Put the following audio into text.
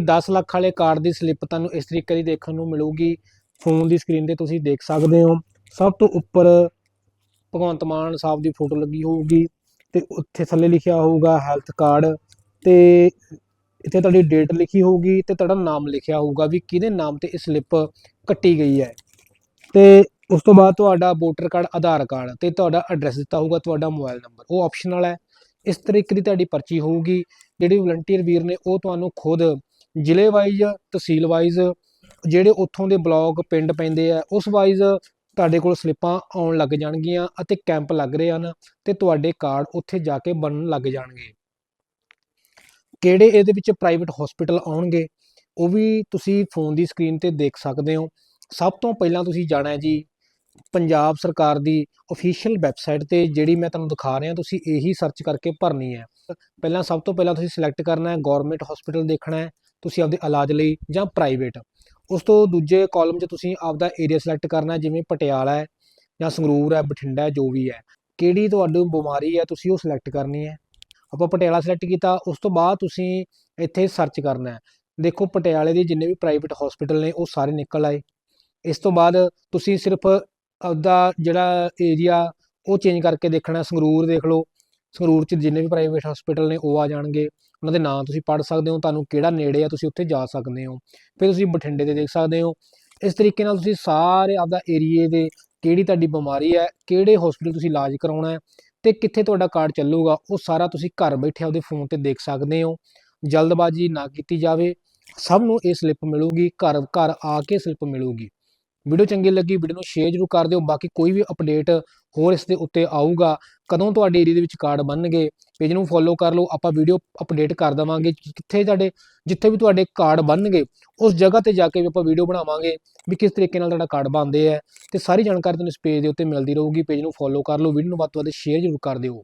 10 ਲੱਖ ਵਾਲੇ ਕਾਰਡ ਦੀ ਸਲਿੱਪ ਤੁਹਾਨੂੰ ਇਸ ਤਰੀਕੇ ਦੀ ਦੇਖਣ ਨੂੰ ਮਿਲੂਗੀ। ਫੋਨ ਦੀ ਸਕਰੀਨ ਤੇ ਤੁਸੀਂ ਦੇਖ ਸਕਦੇ ਹੋ। ਸਭ ਤੋਂ ਉੱਪਰ ਭਗਵੰਤ ਮਾਨ ਸਾਹਿਬ ਦੀ ਫੋਟੋ ਲੱਗੀ ਹੋਊਗੀ ਤੇ ਉੱਥੇ ਥੱਲੇ ਲਿਖਿਆ ਹੋਊਗਾ ਹੈਲਥ ਕਾਰਡ ਤੇ ਇੱਥੇ ਤੁਹਾਡੀ ਡੇਟ ਲਿਖੀ ਹੋਊਗੀ ਤੇ ਤੁਹਾਡਾ ਨਾਮ ਲਿਖਿਆ ਹੋਊਗਾ ਵੀ ਕਿਹਦੇ ਨਾਮ ਤੇ ਇਹ ਸਲਿੱਪ ਕੱਟੀ ਗਈ ਹੈ। ਤੇ ਉਸ ਤੋਂ ਬਾਅਦ ਤੁਹਾਡਾ ਵੋਟਰ ਕਾਰਡ ਆਧਾਰ ਕਾਰਡ ਤੇ ਤੁਹਾਡਾ ਐਡਰੈਸ ਦਿੱਤਾ ਹੋਊਗਾ, ਤੁਹਾਡਾ ਮੋਬਾਈਲ ਨੰਬਰ ਉਹ ਆਪਸ਼ਨਲ ਹੈ। ਇਸ ਤਰੀਕੇ ਦੀ ਤੁਹਾਡੀ ਪਰਚੀ ਹੋਊਗੀ। ਜਿਹੜੀ ਵਲੰਟੀਅਰ ਵੀਰ ਨੇ ਉਹ ਤੁਹਾਨੂੰ ਖੁਦ ਜ਼ਿਲ੍ਹੇ ਵਾਈਜ਼, ਤਹਿਸੀਲ ਵਾਈਜ਼, ਜਿਹੜੇ ਉੱਥੋਂ ਦੇ ਬਲਾਕ ਪਿੰਡ ਪੈਂਦੇ ਆ, ਉਸ ਵਾਈਜ਼ ਤੁਹਾਡੇ ਕੋਲ ਸਲਿੱਪਾਂ ਆਉਣ ਲੱਗ ਜਾਣਗੀਆਂ ਅਤੇ ਕੈਂਪ ਲੱਗ ਰਹੇ ਹਨ ਤੇ ਤੁਹਾਡੇ ਕਾਰਡ ਉੱਥੇ ਜਾ ਕੇ ਬਣਨ ਲੱਗ ਜਾਣਗੇ। ਕਿਹੜੇ ਇਹਦੇ ਵਿੱਚ ਪ੍ਰਾਈਵੇਟ ਹਸਪੀਟਲ ਆਉਣਗੇ, ਉਹ ਵੀ ਤੁਸੀਂ ਫੋਨ ਦੀ ਸਕਰੀਨ ਤੇ ਦੇਖ ਸਕਦੇ ਹੋ। ਸਭ ਤੋਂ ਪਹਿਲਾਂ ਤੁਸੀਂ ਜਾਣਾ ਹੈ ਜੀ, ਪੰਜਾਬ ਸਰਕਾਰ ਦੀ ਅਫੀਸ਼ੀਅਲ ਵੈਬਸਾਈਟ ਤੇ, ਜਿਹੜੀ ਮੈਂ ਤੁਹਾਨੂੰ ਦਿਖਾ ਰਿਹਾ, ਤੁਸੀਂ ਇਹੀ ਸਰਚ ਕਰਕੇ ਭਰਨੀ ਹੈ। ਪਹਿਲਾਂ ਸਭ ਤੋਂ ਪਹਿਲਾਂ ਤੁਸੀਂ ਸਿਲੈਕਟ ਕਰਨਾ ਹੈ ਗਵਰਨਮੈਂਟ ਹਸਪੀਟਲ ਦੇਖਣਾ ਹੈ ਤੁਸੀਂ ਆਪਦੇ ਇਲਾਜ ਲਈ ਜਾਂ ਪ੍ਰਾਈਵੇਟ ਉਸ ਤੋਂ ਦੂਜੇ ਕਾਲਮ 'ਚ ਤੁਸੀਂ ਆਪਦਾ ਏਰੀਆ ਸਿਲੈਕਟ ਕਰਨਾ ਜਿਵੇਂ ਪਟਿਆਲਾ ਹੈ ਜਾਂ ਸੰਗਰੂਰ ਹੈ, ਬਠਿੰਡਾ ਹੈ, ਜੋ ਵੀ ਹੈ। ਕਿਹੜੀ ਤੁਹਾਨੂੰ ਬਿਮਾਰੀ ਹੈ, ਤੁਸੀਂ ਉਹ ਸਿਲੈਕਟ ਕਰਨੀ ਹੈ। ਆਪਾਂ ਪਟਿਆਲਾ ਸਿਲੈਕਟ ਕੀਤਾ, ਉਸ ਤੋਂ ਬਾਅਦ ਤੁਸੀਂ ਇੱਥੇ ਸਰਚ ਕਰਨਾ ਹੈ। ਦੇਖੋ ਪਟਿਆਲੇ ਦੇ ਜਿੰਨੇ ਵੀ ਪ੍ਰਾਈਵੇਟ ਹਸਪੀਟਲ ਨੇ, ਉਹ ਸਾਰੇ ਨਿਕਲ ਆਏ। ਇਸ ਤੋਂ ਬਾਅਦ ਤੁਸੀਂ ਸਿਰਫ ਆਪਦਾ ਜਿਹੜਾ ਏਰੀਆ ਉਹ ਚੇਂਜ ਕਰਕੇ ਦੇਖਣਾ ਸੰਗਰੂਰ ਦੇਖ ਲਓ। ਸੰਗਰੂਰ 'ਚ ਜਿੰਨੇ ਵੀ ਪ੍ਰਾਈਵੇਟ ਹਸਪੀਟਲ ਨੇ, ਉਹ ਆ ਜਾਣਗੇ। ਉਹਨਾਂ ਦੇ ਨਾਂ ਤੁਸੀਂ ਪੜ੍ਹ ਸਕਦੇ ਹੋ, ਤੁਹਾਨੂੰ ਕਿਹੜਾ ਨੇੜੇ ਆ, ਤੁਸੀਂ ਉੱਥੇ ਜਾ ਸਕਦੇ ਹੋ। ਫਿਰ ਤੁਸੀਂ ਬਠਿੰਡੇ ਦੇ ਦੇਖ ਸਕਦੇ ਹੋ। ਇਸ ਤਰੀਕੇ ਨਾਲ ਤੁਸੀਂ ਸਾਰੇ ਆਪਦਾ ਏਰੀਏ ਦੇ ਕਿਹੜੀ ਤੁਹਾਡੀ ਬਿਮਾਰੀ ਹੈ, ਕਿਹੜੇ ਹਸਪੀਟਲ ਤੁਸੀਂ ਇਲਾਜ ਕਰਾਉਣਾ ਹੈ ਤੇ ਕਿੱਥੇ ਤੁਹਾਡਾ ਕਾਰਡ ਚੱਲੂਗਾ, ਉਹ ਸਾਰਾ ਤੁਸੀਂ ਘਰ ਬੈਠੇ ਆਪਦੇ ਫੋਨ ਤੇ ਦੇਖ ਸਕਦੇ ਹੋ। ਜਲਦਬਾਜ਼ੀ ਨਾ ਕੀਤੀ ਜਾਵੇ। ਸਭ ਨੂੰ ਇਹ ਸਲਿੱਪ ਮਿਲੂਗੀ, ਘਰ ਘਰ ਆ ਕੇ ਸਲਿੱਪ ਮਿਲੂਗੀ। ਵੀਡੀਓ ਚੰਗੀ ਲੱਗੀ, ਵੀਡੀਓ ਨੂੰ ਸ਼ੇਅਰ ਜ਼ਰੂਰ ਕਰ ਦਿਓ। ਬਾਕੀ ਕੋਈ ਵੀ ਅਪਡੇਟ ਹੋਰ ਇਸ ਦੇ ਉੱਤੇ ਆਊਗਾ, ਕਦੋਂ ਤੁਹਾਡੇ ਏਰੀਆ ਦੇ ਵਿੱਚ ਕਾਰਡ ਬਣਨਗੇ ਪੇਜ ਨੂੰ ਫੋਲੋ ਕਰ ਲਓ, ਆਪਾਂ ਵੀਡੀਓ ਅਪਡੇਟ ਕਰ ਦੇਵਾਂਗੇ। ਕਿ ਕਿੱਥੇ ਤੁਹਾਡੇ, ਜਿੱਥੇ ਵੀ ਤੁਹਾਡੇ ਕਾਰਡ ਬਣਨਗੇ, ਉਸ ਜਗ੍ਹਾ ਤੇ ਜਾ ਕੇ ਵੀ ਆਪਾਂ ਵੀਡੀਓ ਬਣਾਵਾਂਗੇ ਵੀ ਕਿਸ ਤਰੀਕੇ ਨਾਲ ਤੁਹਾਡਾ ਕਾਰਡ ਬਣਦੇ ਆ। ਤੇ ਸਾਰੀ ਜਾਣਕਾਰੀ ਤੁਹਾਨੂੰ ਇਸ ਪੇਜ ਦੇ ਉੱਤੇ ਮਿਲਦੀ ਰਹੂਗੀ। ਪੇਜ ਨੂੰ ਫੋਲੋ ਕਰ ਲਓ, ਵੀਡੀਓ ਨੂੰ ਵੱਧ ਤੋਂ ਵੱਧ ਸ਼ੇਅਰ ਜ਼ਰੂਰ ਕਰ ਦਿਓ।